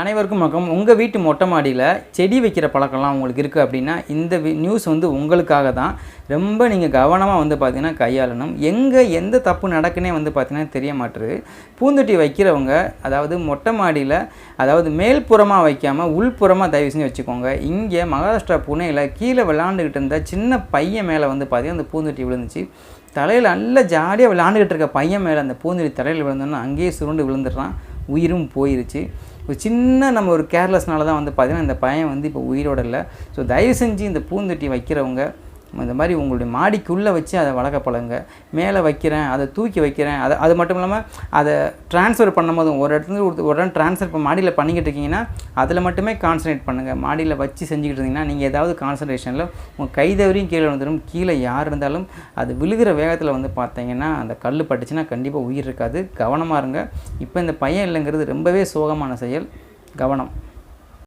அனைவருக்கும் வணக்கம். உங்கள் வீட்டு மொட்டை மாடியில் செடி வைக்கிற பழக்கம்லாம் உங்களுக்கு இருக்குது அப்படின்னா இந்த நியூஸ் வந்து உங்களுக்காக தான். ரொம்ப நீங்கள் கவனமாக வந்து பார்த்திங்கன்னா கையாளணும். எங்கே எந்த தப்பு நடக்குன்னே வந்து பார்த்தீங்கன்னா தெரிய மாட்டுது. பூந்தொட்டி வைக்கிறவங்க அதாவது மொட்டை மாடியில் அதாவது மேல்புறமாக வைக்காமல் உள்புறமாக தயவு செஞ்சு வச்சுக்கோங்க. இங்கே மகாராஷ்டிரா புனேயில் கீழே விளாண்டுக்கிட்டு இருந்த சின்ன பையன் மேலே வந்து பார்த்திங்கன்னா அந்த பூந்தொட்டி விழுந்துச்சு. தலையில் நல்லா ஜாலியாக விளாண்டுக்கிட்டு இருக்க பையன் மேலே அந்த பூந்தொட்டி தலையில் விழுந்தோன்னா அங்கேயே சுருண்டு விழுந்துடுறான். உயிரும் போயிருச்சு. ஒரு சின்ன நம்ம ஒரு கேர்லெஸ்னால தான் வந்து பார்த்திங்கன்னா இந்த பையன் வந்து இப்போ உயிரோட இல்லை. ஸோ தயவு செஞ்சு இந்த பூந்தொட்டி வைக்கிறவங்க இந்த மாதிரி உங்களுடைய மாடிக்குள்ளே வச்சு அதை வளர்க்க பழங்க மேலே வைக்கிறேன் அதை தூக்கி வைக்கிறேன் அதை அது மட்டும் இல்லாமல் அதை ட்ரான்ஸ்ஃபர் பண்ணும்போது ஒரு இடத்துல ஒரு ஒரு இடம் ட்ரான்ஸ்ஃபர் இப்போ மாடியில் பண்ணிக்கிட்டு இருக்கீங்கன்னா அதில் மட்டுமே கான்சன்ட்ரேட் பண்ணுங்கள் மாடியில் வச்சு செஞ்சுக்கிட்டு இருந்தீங்கன்னா நீங்கள் ஏதாவது கான்சன்ட்ரேஷனில் உங்கள் கைதவரையும் கீழே வந்துடும் கீழே யார் இருந்தாலும் அது விழுகிற வேகத்தில் வந்து பார்த்தீங்கன்னா அந்த கல் பட்டுச்சுன்னா கண்டிப்பாக உயிர் இருக்காது. கவனமாக இருங்க. இப்போ இந்த பையன் இல்லைங்கிறது ரொம்பவே சோகமான செயல். கவனம்.